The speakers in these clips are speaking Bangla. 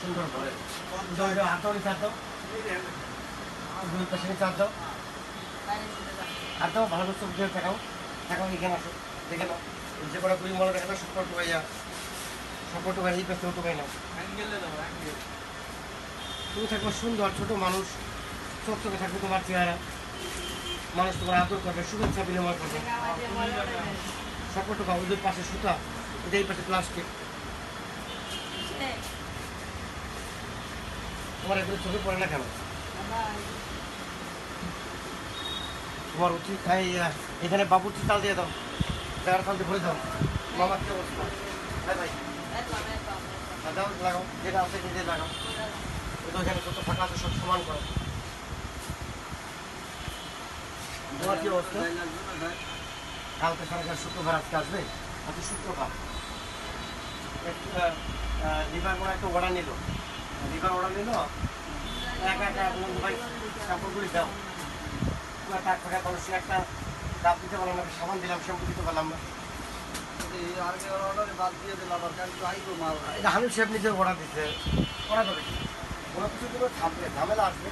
সুন্দর করে দাও। ভালো করে চোখ দিয়ে দেখাও দেখাও আসো। দেখে নাও। যে কটা কুড়ি মনে দেখা দাও সব যা সব টুকাই এই পাশে টুকাই নাও। তুমি থাকবে সুন্দর, ছোট মানুষ। চোখে থাকবে তোমার চেহারা। মানুষ তোমার আদর করবে, শুভেচ্ছা বিনিময় করবে। সকল টাকা ওদের পাশে সুতা ওদের পাশে প্লাস্টিক তোমার এগুলো চোখে পড়ে না কেন? তোমার উচিত খাই এখানে বাবুর চাল দিয়ে দাও। জায়গার চাল দিয়ে ভরে দাও। মামার কি অবস্থা? ভাই আর দাও লাগাও, যেটা আছে যত ফাঁকা আছে সব সমান আজকে আসবে? আজকে শুক্রবার। মনে হয় একটা অর্ডার নিল। লিভার অর্ডার নিল, একা ভাই কাপড়গুলি দাও একটা ডাব দিতে পারলাম না সাবান দিলাম শ্যাম্পু দিতে পারলাম না। হানিফ সাহেব নিজে অর্ডার দিচ্ছে করা যাবে কি? কোনো কিছু কোনো ঝামেলা আসবে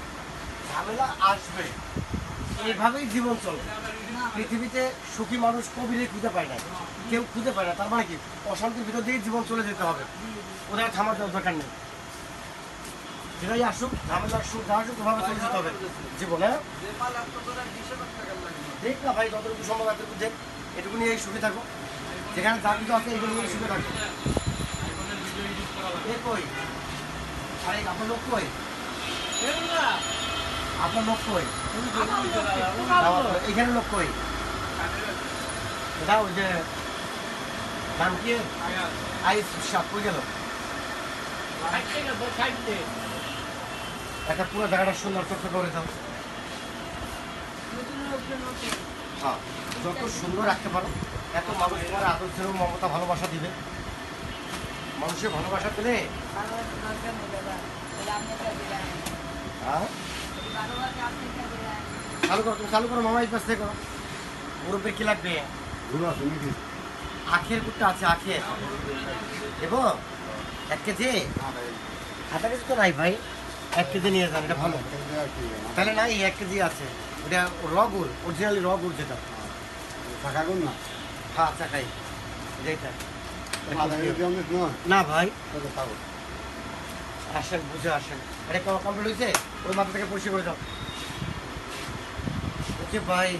ঝামেলা আসবে এইভাবেই জীবন চলবে পৃথিবীতে সুখী মানুষ কবিরে খুঁজে পায় না কেউ খুঁজে পায় না তার মানে কি অশান্তির ভিতর দিয়ে জীবন চলে যেতে হবে ওদের থামার দরকার নেই যেটাই আসুক ঝামেলা আসুক যা আসুক ওভাবে চলে যেতে হবে জীবনে দেখ না ভাই, যতটুকু সম্ভব এতটুকু দেখ এটুকু নিয়ে সুখে থাকো যেখানে যা কিছু আছে এগুলো নিয়ে সুখে থাকো এ কই? আরে, আপনার লোক কই? আপনার লোক কই? এখানে লোক কই? এটা ওই যে নাম কি? আইস সাপ, কই গেল? একটা পুরো জায়গাটা সুন্দর, চোখে করে দাও হ্যাঁ যত সুন্দর রাখতে পারো। এত মানুষ তোমার আদর মমতা ভালোবাসা দিবে? মানুষের ভালোবাসা পেলে? হ্যাঁ? চালু করো তুমি চালু করো মামা পাশ থেকে করো। মুরব্বের কি লাগবে? আখের কুটটা আছে আখের। দেবো? এক কেজি? আধা কেজি তো নাই ভাই। এক কেজি নিয়ে যান এটা ভালো। তাহলে নাই এক কেজি আছে। ওটা রগুড় অরিজিনালি রগুড় যেটা। হ্যাঁ আচ্ছা খাই। যেটা না? ভাই। আসেন বুঝে আসেন এটা কমপ্লিট হয়েছে? ওই মাথা থেকে পরিষ্কার করে দাও। ওকে ভাই